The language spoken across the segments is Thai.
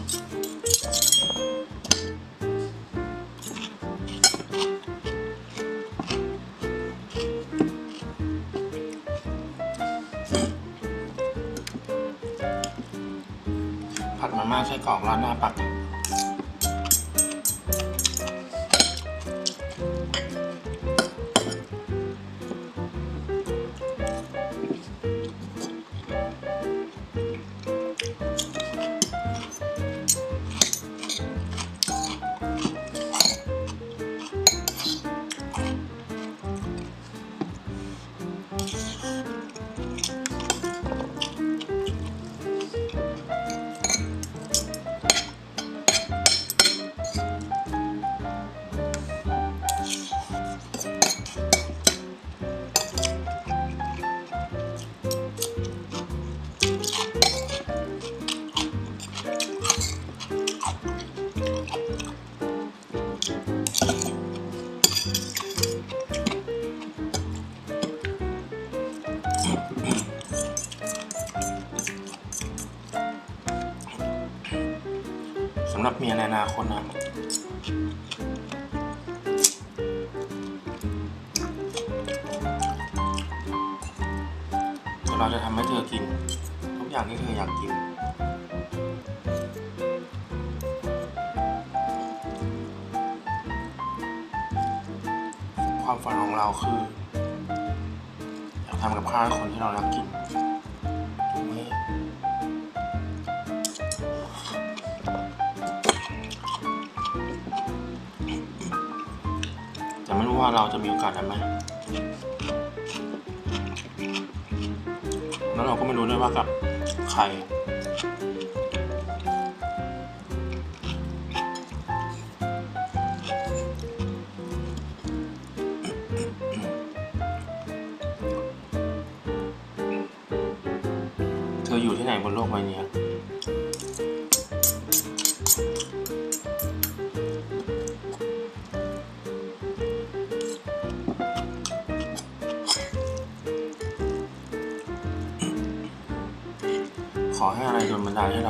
ผัดมาม่าใช้กรอกร้านหน้าปัก เราจะทำให้เธอกิน ทุกอย่างที่เธออยากกิน ความฝันของเราคือ อยากทำกับข้าวให้คนที่เรารักกินถูกไหมแต่ไม่รู้ว่าเราจะมีโอกาสทำไหม แล้วเราก็ไม่รู้ด้วยว่ากับใครเธออยู่ที่ไหนบนโลกใบนี้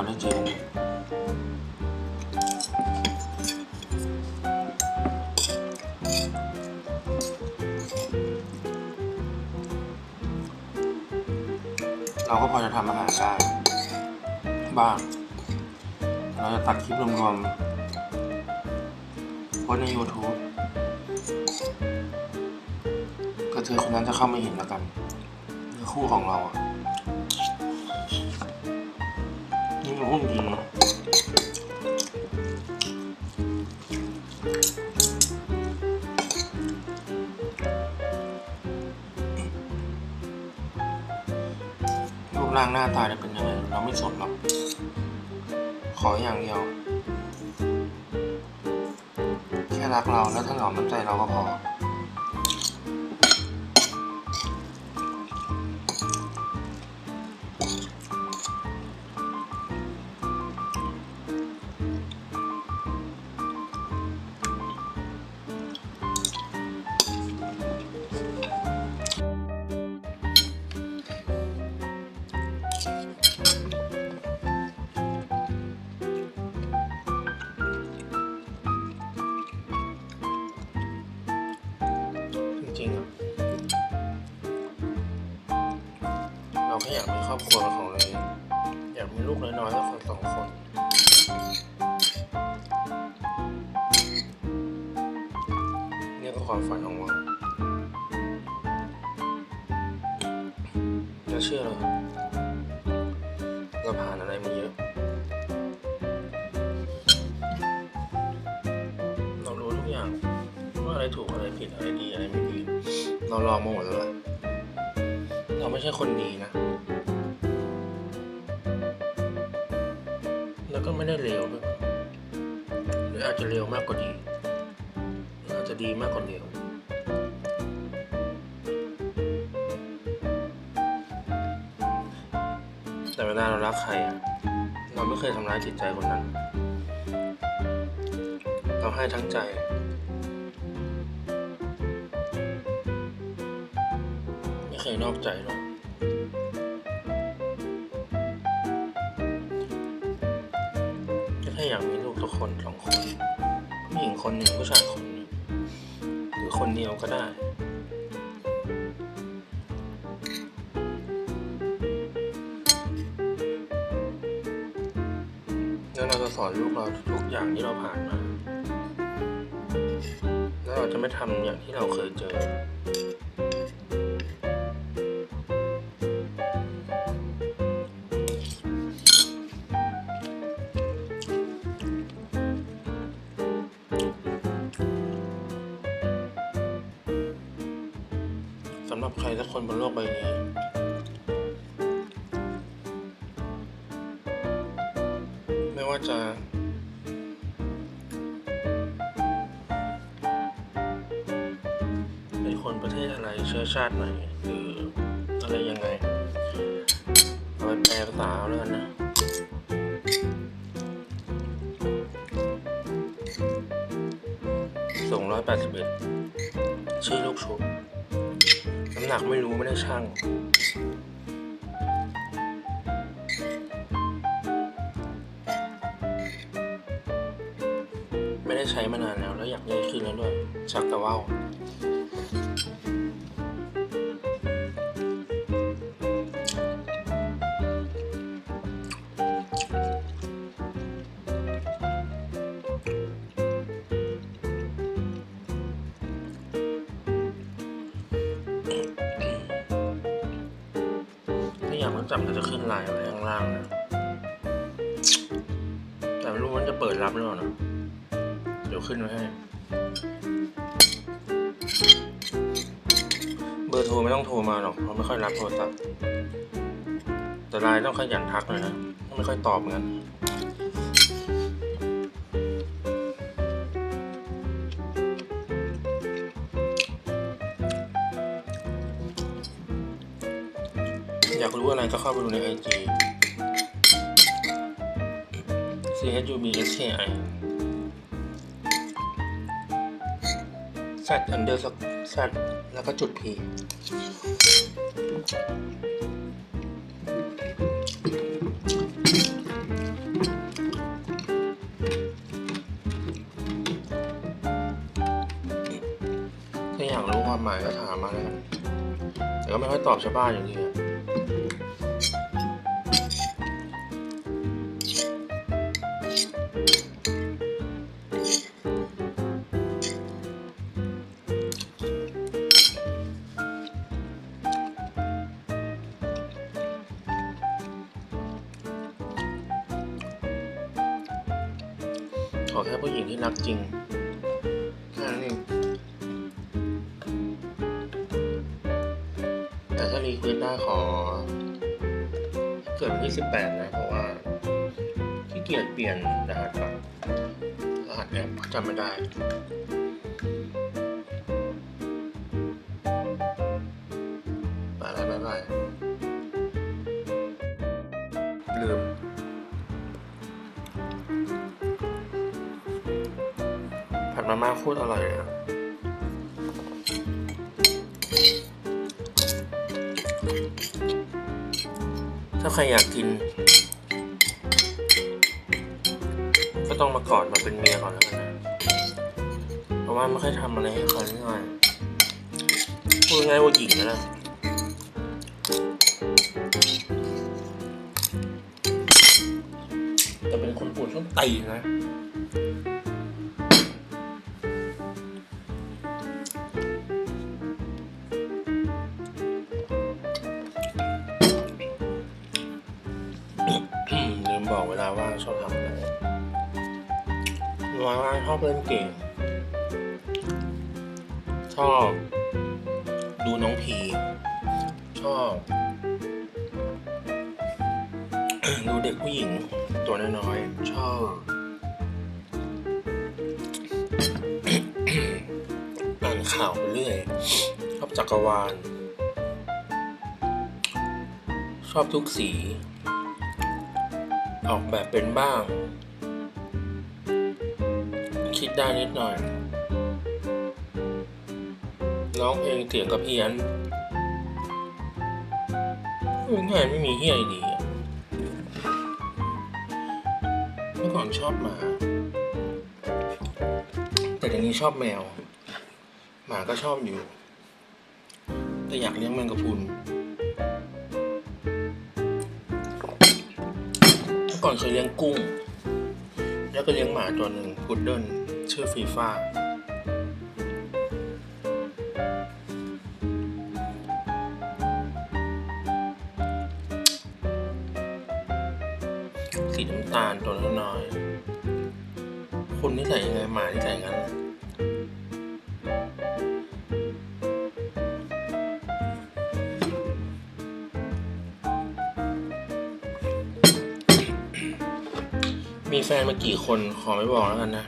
นนดาลให้เราได้จอกันเราก็พอจะทำอาหารได้บ้าง เราจะตัดคลิปรวมๆโพสใน YouTube ก็เธอคนนั้นจะเข้ามาเห็นแล้วกันเนื้อคู่ของเราอะ นี่มันพูดจริงนะรูปร่างหน้าตาจะเป็นยังไงเราไม่สนหรอก ขออย่างเดียว แค่รักเราและถนอมน้ำใจเราก็พอ องเราเชื่อเลยเราผ่านอะไรมาเยอะ เรารู้ทุกอย่าง ว่าอะไรถูกอะไรผิดอะไรดีอะไรไม่ดี เราลองมาหมดแล้วแหละเราไม่ใช่คนดีนะ แล้วก็ไม่ได้เลวด้วยหรืออาจจะเลวมากกว่าดีออาจจะดีมากกว่าเลว ลาเรารักใครอะเราไม่เคยทำร้ายจิตใจคนนั้น เราให้ทั้งใจ ไม่เคยนอกใจหรอกค่อยากมีลูกสักคนสองคนผู้หญิงคนหนึ่งผู้ชายคนหนึ่งหรือคนเดียวก็ได้ อนลูกเราทุกอย่างที่เราผ่านมา แล้วเราจะไม่ทำอย่างที่เราเคยเจอ สำหรับใครสักคนบนโลกใบนี้ จะเป็นคนประเทศอะไรเชื้อชาติไหนหรืออะไรยังไงเอาไปแปลภาษาแล้วกันนะสูงร้อยแปดสิบเอ็ดชื่อลูกชุบน้ำหนักไม่รู้ไม่ได้ช่าง ได้ใช้มานานแล้วแล้วอยากได้ขึ้นแล้วด้วยชักแต่ว่าวถ้าอยากมันจำก็จะขึ้นไลน์ไว้ข้างล่างนะ ขึ้นไว้ให้ เบอร์โทรไม่ต้องโทรมาหรอกเพราะไม่ค่อยรับโทรศัพท์แต่ไลน์ต้องขยันทักหน่อยนะไม่ค่อยตอบเหมือนกันอยากรู้อะไรก็เข้าไปดูในไอจี C H U B S K I Z under Z แล้วก็จุด P ถ้าอยากรู้ความหมายก็ถามมาแล้วแต่ก็ไม่ค่อยตอบชาวบ้านอย่า ญิงที่รักจริงแค่นั้นเองแต่ถ้ารีเควสได้ขอให้เกิดวันที่สิบแปดนะ เพราะว่าขี้เกียจเปลี่ยนรหัสบัตรรหัสแอปจำไม่ได้ไปแล้วบ๊ายบายลืม มาม่าโคตรอร่อยเลยอะถ้าใครอยากกิน ก็ต้องมากอดมาเป็นเมียก่อนแล้วกันนะเพราะว่าไม่ค่อยทำอะไรให้ใครง่ายพูดง่ายว่าหญิงนะนะแต่เป็นคนปวดส้นตีนะ อบเล่นเกม ชอบ ดูน้องพี ชอบ ดูเด็กผู้หญิงตัวน้อยๆ ชอบ อ่านข่าวไปเรื่อย ชอบจักรวาล ชอบทุกสี ออกแบบเป็นบ้าง ได้นิดหน่อย ร้องเพลงเสียงกับเพี้ยนง่ายไม่มีเฮียอะไรดีเมื่อก่อนชอบหมา แต่เดี๋ยวนี้ชอบแมว หมาก็ชอบอยู่ แต่อยากเลี้ยงแมงกะพรุนเมื่อก่อนเคยเลี้ยงกุ้ง แล้วก็เลี้ยงหมาตัวหนึ่งพุดเดิ้ลชื่อฟีฟ่าสีน้ำตาลตัวน้อยๆคนที่ใส่ยังไงหมาที่ใสงั้น ฟนมากี่คนขอไม่บอกแล้วกันนะ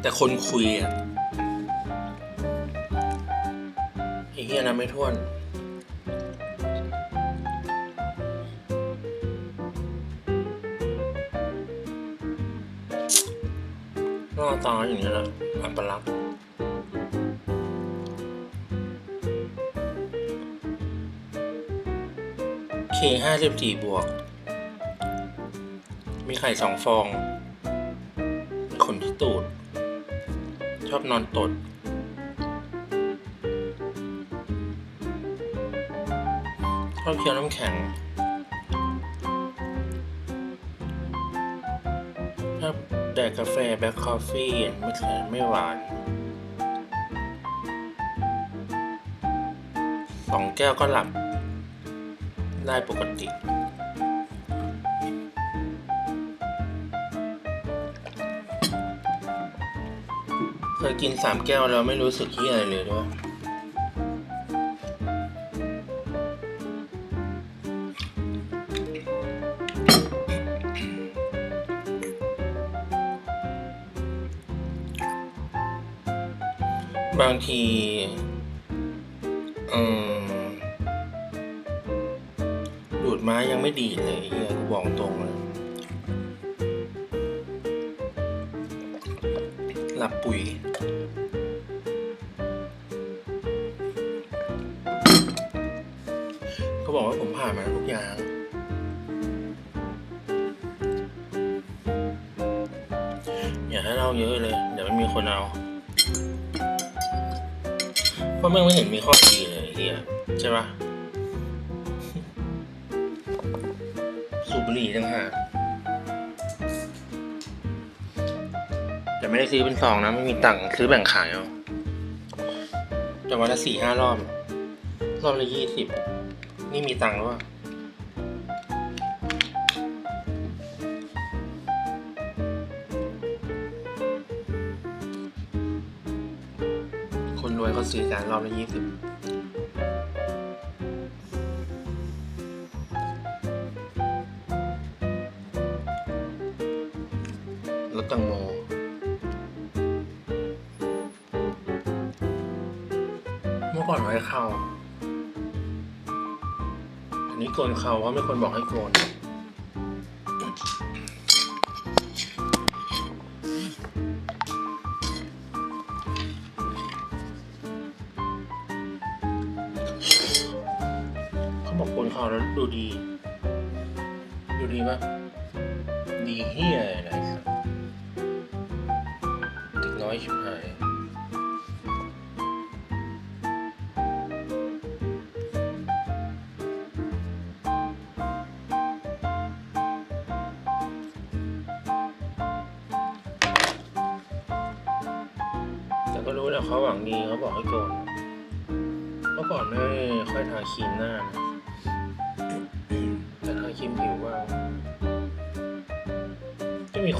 แต่คนคุยอะไอ้เฮียนะไม่ท้วนหน้าตาอย่างนี้แหละอัปลักษณ์ เคห้าสิบสี่บวก มีไข่สองฟอง มีขนที่ตูด ชอบนอนตด ชอบเคี้ยวน้ำแข็ง ชอบแดกกาแฟแบล็คคอฟฟี่ไม่แข็งไม่หวานสองแก้วก็หลับ ได้ปกติ เคยกินสามแก้วแล้วไม่รู้สึกที่อะไรเลยด้วยบางที ไม่ดีเลยเฮียกูบอกตรงเลย หลับปุ๋ยก็บอกว่าผมผ่านมาทุกอย่างอย่าให้เล่าเยอะเลย เดี๋ยวไม่มีคนเอาเพราะแม่งไม่เห็นมีข้อดีเลยเฮียใช่ปะ บบุหรี่ต่างหากแต่ไม่ได้ซื้อเป็นซองนะ ไม่มีตังค์ซื้อแบ่งขายเอาแต่วันละสี่ห้ารอบ รอบละยี่สิบ นี่มีตังค์แล้วอะคนรวยเขาซื้อกันรอบละยี่สิบ อันนี้โกนเขาเพราะมีคนบอกให้โกนเขาบอกโกนเขาแล้วดูดี ดูดีปะดีเฮียอะไรสักถึงน้อยชิบหาย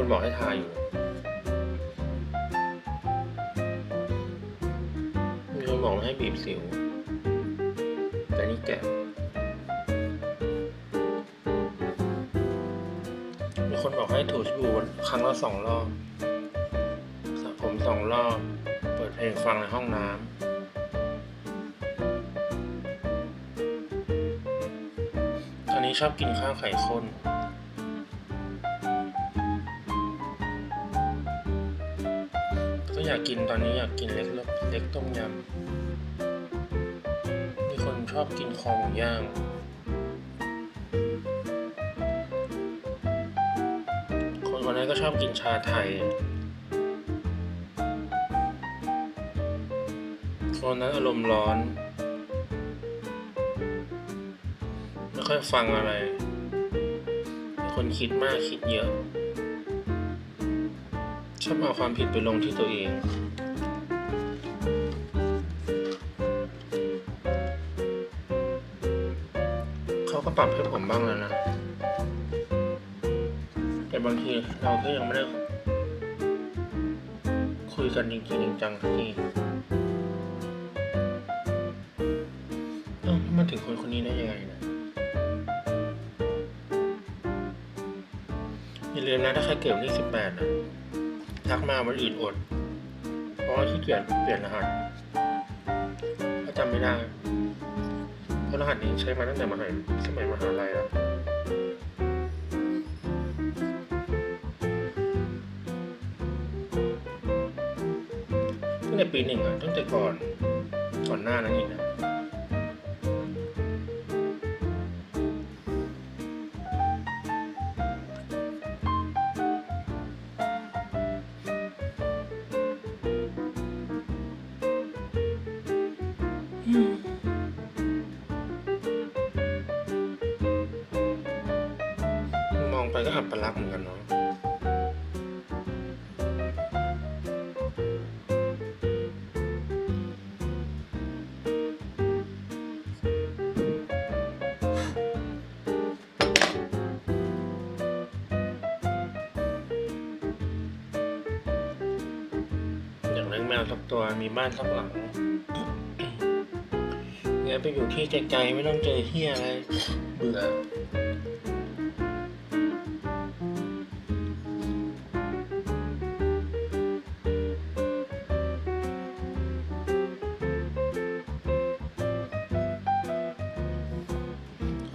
คนบอกให้ทาอยู่มีคนบอกให้บีบสิว แต่นี่แกะมีคนบอกให้ถูสบู่วันครั้งละสองรอบสระผมสองรอบ เปิดเพลงฟังในห้องน้ำตอนนี้ชอบกินข้าวไข่ข้น กินตอนนี้อยากกินเล็กเล็กเล็กต้มยำ มีคนชอบกินคอหมูย่างคนคนนั้นก็ชอบกินชาไทย คนนั้นอารมณ์ร้อน ไม่ค่อยฟังอะไร คนคิดมากคิดเยอะ ชอบเอาความผิดไปลงที่ตัวเอง เขาก็ปรับให้ผมบ้างแล้วนะ แต่บางทีเราก็ยังไม่ได้คุยกันจริงๆจริงจังสักทีเอ้ามาถึงคนคนนี้ได้ยังไงนะอย่าลืมนะถ้าใครเกิดวันที่สิบแปดนะ ทักมาวันอื่นอด เพราะว่าขี้เกียจเปลี่ยนรหัสถ้าจำไม่ได้เพราะรหัสนี้ใช้มาตั้งแต่มหาสมัยมหาลัยแล้วตั้งแต่ปีหนึ่งอะตั้งแต่ก่อนก่อนหน้านั้นอีกนะ ไปก็อับปลักษณ์เหมือนกันเนาะอยากเลี้ยงแมวสักตัวมีบ้านสักหลังงั้นไปอยู่ที่ไกลๆไม่ต้องเจอเฮียอะไรเบื่อ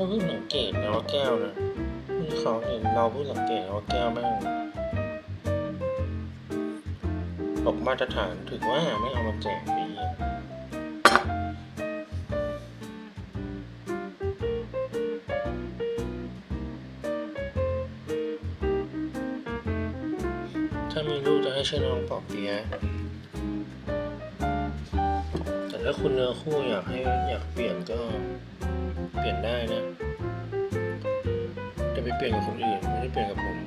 เขาเพิ่งสังเกตนะว่าแก้วนะนี่เขาเห็นเราเพิ่งสังเกตนะว่าแก้วแม่งตกมาตรฐานถือว่าไม่เอามาแจกปีถ้ามีลูกจะให้ชื่อน้องปอบเปียแต่ถ้าคุณเนื้อคู่อยากให้อยากเปลี่ยนก็เปลี่ยนได้นะ ไปเปลี่ยนกับคนอื่นไม่ได้เปลี่ยนกับผม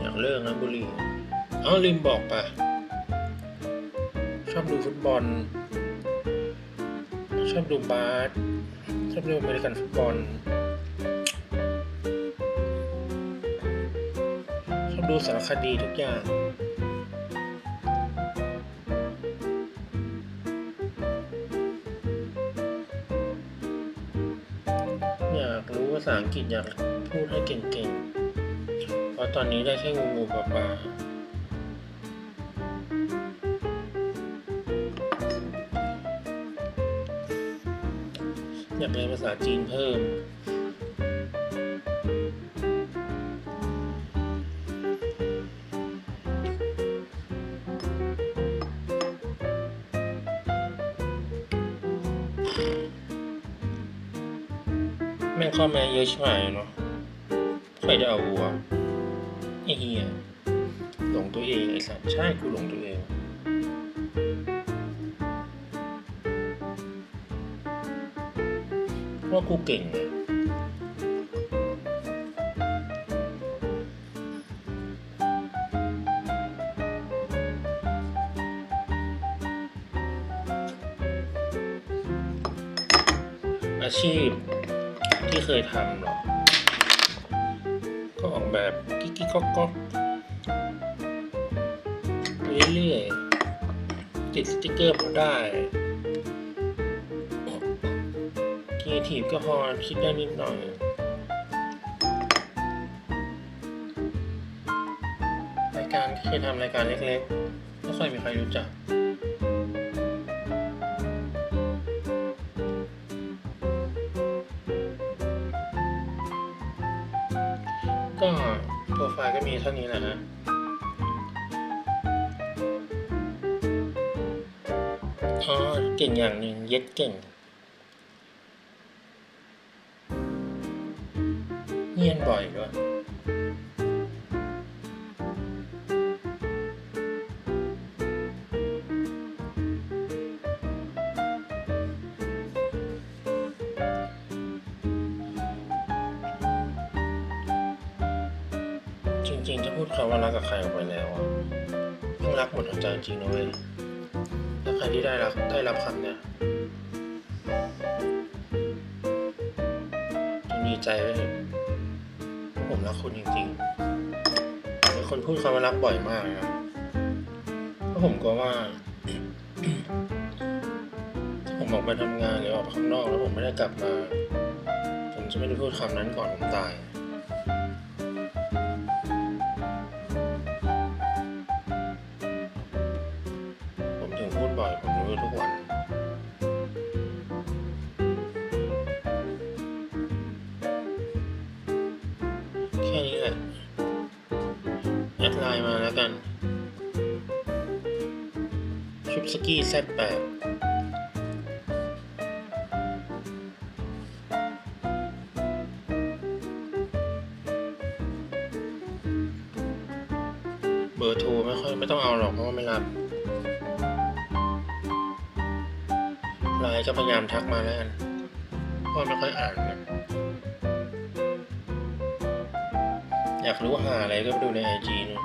อยากเลิกนะบุรี่เอ้าลืมบอกไปชอบดูฟุตบอล ชอบดูบาสชอบดูอเมริกันฟุตบอล ดูสารคดีทุกอย่างอยากรู้ภาษาอังกฤษอยากพูดให้เก่งๆ เพราะตอนนี้ได้แค่งูงูปลาปลาอยากเรียนภาษาจีนเพิ่ม ข้อแม้เยอะใชิบหายเนาะใครจะเอาวัวไอ้เฮียหลงตัวเองไอ้สัตว์ใช่กูหลงตัวเองเพราะว่ากูเก่งไงอาชีพที่ เคยทำหรอก็ออกแบบกิ๊กกิ๊กก๊อกก๊อกเรื่อยๆติดสติกเกอร์พอได้ครีเอทีฟก็พอคิดได้นิดหน่อยรายการที่เคยทำรายการเล็กๆไม่ค่อยมีใครรู้จัก มีเท่านี้แหละฮะอ๋อเก่งอย่างหนึ่งเย็ดเก่ง จริงๆ ถ้าพูดคำว่ารักกับใครออกไปแล้วอะต้องรักหมดหัวใจจริงนะเว้ยถ้าใครที่ได้รับได้รับคำเนี่ยจงดีใจไว้เถอะผมรักคุณจริงๆเป็นคนพูดคำว่ารักบ่อยมากนะเพราะผมก็ว่าถ้าผมออกไปทำงานหรือออกไปข้างนอกแล้วผมไม่ได้กลับมา ผมจะไม่ได้พูดคำนั้นก่อนผมตาย ค่นี้แหละแอดไลน์มาแล้วกัน ชุบสกี้แซดแปดเบอร์โทรไม่ค่อยไม่ต้องเอาหรอกเพราะว่าไม่รับไลน์ก็พยายามทักมาแล้วกันเพราะไม่ค่อยอ่านากรู้หาอะไรก็ไปดูในไอจีนู